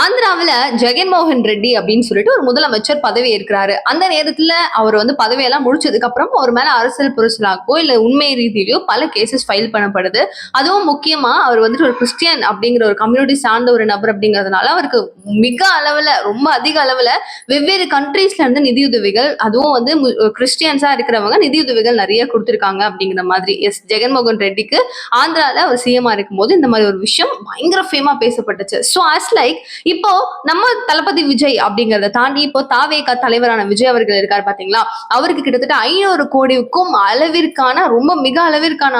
ஆந்திராவில் ஜெகன்மோகன் ரெட்டி அப்படின்னு சொல்லிட்டு ஒரு முதலமைச்சர் பதவி இருக்கிறாரு அந்த நேரத்தில் அவர் வந்து பதவியெல்லாம் முடிச்சதுக்கு அப்புறம் அவர் மேல அரசியல் புரட்சலாக்கோ இல்லை உண்மை ரீதியிலையோ பல கேசஸ் ஃபைல் பண்ணப்படுது. அதுவும் முக்கியமா அவர் வந்துட்டு ஒரு கிறிஸ்டியன் அப்படிங்கிற ஒரு கம்யூனிட்டி சார்ந்த ஒரு நபர் அப்படிங்கிறதுனால அவருக்கு மிக அளவில் ரொம்ப அதிக அளவில் வெவ்வேறு கண்ட்ரீஸ்ல இருந்து நிதியுதவிகள் அதுவும் வந்து கிறிஸ்டியன்ஸா இருக்கிறவங்க நிதியுதவிகள் நிறைய கொடுத்துருக்காங்க அப்படிங்கிற மாதிரி. எஸ் ஜெகன்மோகன் ரெட்டிக்கு ஆந்திராவில் அவர் சிஎம்ஆ இருக்கும்போது இந்த மாதிரி ஒரு விஷயம் பயங்கர ஃபேமா பேசப்பட்டுச்சு. ஸோ ஆஸ் லைக் இப்போ நம்ம தளபதி விஜய் அப்படிங்கறத தாண்டி இப்போ தாவேகா தலைவரான விஜய் அவர்கள் இருக்காரு பாத்தீங்களா? அவருக்கு கிட்டத்தட்ட ஐநூறு கோடிக்கும் அளவிற்கான ரொம்ப மிக அளவிற்கான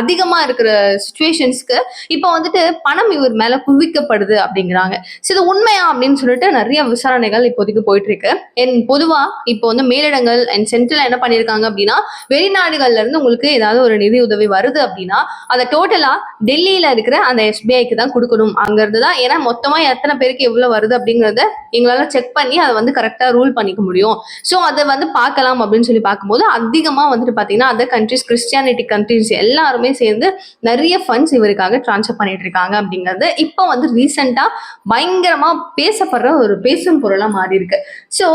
அதிகமா இருக்கிற சுச்சுவேஷன்ஸ்க்கு இப்போ வந்துட்டு பணம் இவர் மேல குவிக்கப்படுது அப்படிங்கிறாங்க. ஸோ இது உண்மையா அப்படின்னு சொல்லிட்டு நிறைய விசாரணைகள் இப்போதைக்கு போயிட்டு இருக்கு என் பொதுவா இப்போ வந்து மேலிடங்கள் அண்ட் சென்ட்ரல் என்ன பண்ணிருக்காங்க அப்படின்னா வெளிநாடுகள்ல இருந்து உங்களுக்கு ஏதாவது ஒரு நிதி உதவி வருது அப்படின்னா அதை டோட்டலா டெல்லியில இருக்கிற அந்த எஸ்பிஐக்கு தான் கொடுக்கணும் அங்க இருந்து தான் ஏன்னா மொத்தமா எத்தனை பேருக்கு எவ்வளோ வருது அப்படிங்கிறத எங்களால் செக் பண்ணி அதை வந்து கரெக்டாக ரூல் பண்ணிக்க முடியும். ஸோ அதை வந்து பார்க்கலாம் அப்படின்னு சொல்லி பார்க்கும்போது அதிகமாக வந்துட்டு பார்த்தீங்கன்னா அதர் கண்ட்ரிஸ் கிறிஸ்டியானிட்டி கண்ட்ரிஸ் எல்லாருமே சேர்ந்து நிறைய ஃபண்ட்ஸ் இவருக்காக ட்ரான்ஸ்ஃபர் பண்ணிட்டு இருக்காங்க அப்படிங்கிறது இப்போ வந்து ரீசெண்டாக பயங்கரமாக பேசப்படுற ஒரு பேசும் பொருளாக மாறி இருக்கு. ஸோ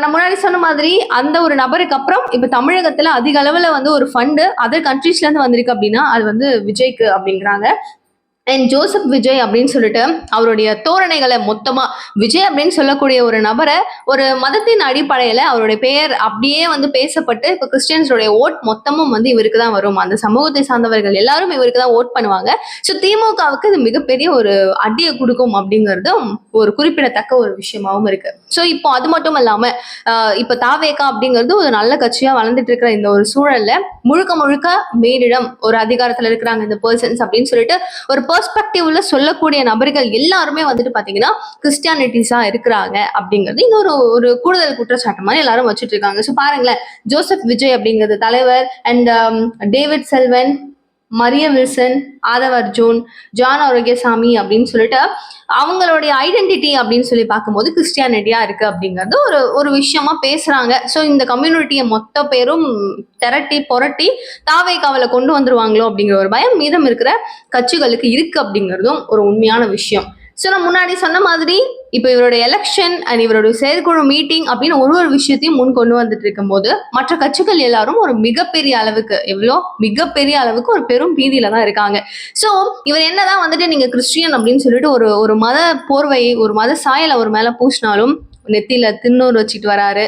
நான் முன்னாடி சொன்ன மாதிரி அந்த ஒரு நபருக்கு அப்புறம் இப்போ தமிழகத்தில் அதிக அளவில் வந்து ஒரு ஃபண்டு அதர் கண்ட்ரீஸ்லேருந்து வந்திருக்கு அப்படின்னா அது வந்து விஜய்க்கு அப்படிங்கிறாங்க. அண்ட் ஜோசப் விஜய் அப்படின்னு சொல்லிட்டு அவருடைய தோரணைகளை மொத்தமா விஜய் அப்படின்னு சொல்லக்கூடிய ஒரு நபரை ஒரு மதத்தின் அடிப்படையில அவருடைய பெயர் அப்படியே வந்து பேசப்பட்டு இப்போ கிறிஸ்டியன்ஸோடைய ஓட் மொத்தமும் வந்து இவருக்கு தான் வரும். அந்த சமூகத்தை சார்ந்தவர்கள் எல்லாரும் இவருக்கு தான் ஓட் பண்ணுவாங்க. ஸோ திமுகவுக்கு இது மிகப்பெரிய ஒரு அடியை கொடுக்கும் அப்படிங்கிறதும் ஒரு குறிப்பிடத்தக்க ஒரு விஷயமாவும் இருக்கு. ஸோ இப்போ அது மட்டும் இல்லாம இப்போ தாவேகா அப்படிங்கிறது ஒரு நல்ல கட்சியா வளர்ந்துட்டு இருக்கிற இந்த ஒரு சூழல்ல முழுக்க முழுக்க மேலிடம் ஒரு அதிகாரத்துல இருக்கிறாங்க இந்த பர்சன்ஸ் அப்படின்னு சொல்லிட்டு ஒரு பெர்ஸ்பெக்டிவ்ல சொல்லக்கூடிய நபர்கள் எல்லாருமே வந்துட்டு பாத்தீங்கன்னா கிறிஸ்டியானிட்டிஸா இருக்கிறாங்க அப்படிங்கிறது இன்னொரு ஒரு கூடுதல் குற்றச்சாட்டு மாதிரி எல்லாரும் வச்சுட்டு இருக்காங்க. ஸோ பாருங்களேன் ஜோசப் விஜய் அப்படிங்கிறது தலைவர் and David Selvan Maria Wilson Aadhav Arjun John Arokiasamy அப்படின்னு சொல்லிட்டு அவங்களுடைய ஐடென்டிட்டி அப்படின்னு சொல்லி பார்க்கும்போது கிறிஸ்டியானிட்டியா இருக்கு அப்படிங்கிறது ஒரு ஒரு விஷயமா பேசுறாங்க. ஸோ இந்த கம்யூனிட்டியை மொத்த பேரும் திரட்டி புரட்டி தாவை காவலை கொண்டு வந்துருவாங்களோ அப்படிங்கிற ஒரு பயம் மீதம் இருக்கிற கட்சிகளுக்கு இருக்கு அப்படிங்கிறதும் ஒரு உண்மையான விஷயம். ஸோ நான் முன்னாடி சொன்ன மாதிரி இப்போ இவரோட எலெக்ஷன் அண்ட் இவரோட செயற்குழு மீட்டிங் அப்படின்னு ஒரு ஒரு விஷயத்தையும் முன் கொண்டு வந்துட்டு இருக்கும்போது மற்ற கட்சிகள் எல்லாரும் ஒரு மிகப்பெரிய அளவுக்கு எவ்வளோ? மிகப்பெரிய அளவுக்கு ஒரு பெரும் பீதியில தான் இருக்காங்க. ஸோ இவர் என்னதான் வந்துட்டு நீங்க கிறிஸ்டியன் அப்படின்னு சொல்லிட்டு ஒரு ஒரு மத போர்வை ஒரு மத சாயலை அவர் மேல பூசினாலும் நெத்தியில தின்னூர் வச்சுட்டு வராரு.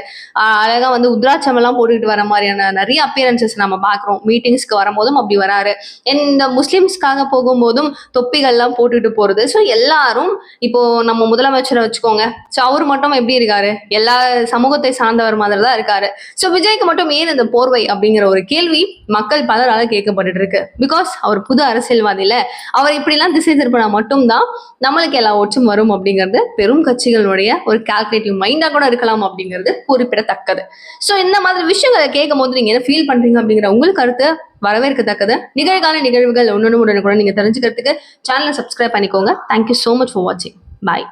அழகா வந்து உத்ராட்சமெல்லாம் போட்டுக்கிட்டு வர மாதிரியான நிறைய அப்பியரன்சஸ் நம்ம பாக்குறோம். மீட்டிங்ஸ்க்கு வரும்போதும் அப்படி வராரு. இந்த முஸ்லிம்ஸ்க்காக போகும்போதும் தொப்பிகள்லாம் போட்டுட்டு போறது. ஸோ எல்லாரும் இப்போ நம்ம முதலமைச்சரை வச்சுக்கோங்க. ஸோ அவர் மட்டும் எப்படி இருக்காரு? எல்லா சமூகத்தை சார்ந்தவர் மாதிரி தான் இருக்காரு. ஸோ விஜய்க்கு மட்டும் ஏன் இந்த போர்வை அப்படிங்கிற ஒரு கேள்வி மக்கள் பலரால கேட்கப்பட்டுட்டு இருக்கு பிகாஸ் அவர் புது அரசியல்வாதியில அவர் இப்படிலாம் திசை திருப்பினா மட்டும்தான் நம்மளுக்கு எல்லா ஒற்றும் வரும் அப்படிங்கிறது பெரும் கட்சிகளுடைய ஒரு கால்குலேட்டிவ் மைண்டா கூட இருக்கலாம் அப்படிங்கிறது குறிப்பிடத்தக்கது. ஸோ இந்த மாதிரி விஷயங்களை கேட்கும் போது நீங்க என்ன ஃபீல் பண்றீங்க அப்படிங்கிற உங்களுக்கு கருத்து வரவேற்கத்தக்கது. நிகழ்கால நிகழ்வுகள் ஒன்னொன்னு உடனே கூட நீங்க தெரிஞ்சுக்கிறதுக்கு சேனலை சப்ஸ்கிரைப் பண்ணிக்கோங்க. தேங்க்யூ ஸோ மச் ஃபார் வாட்சிங் பாய்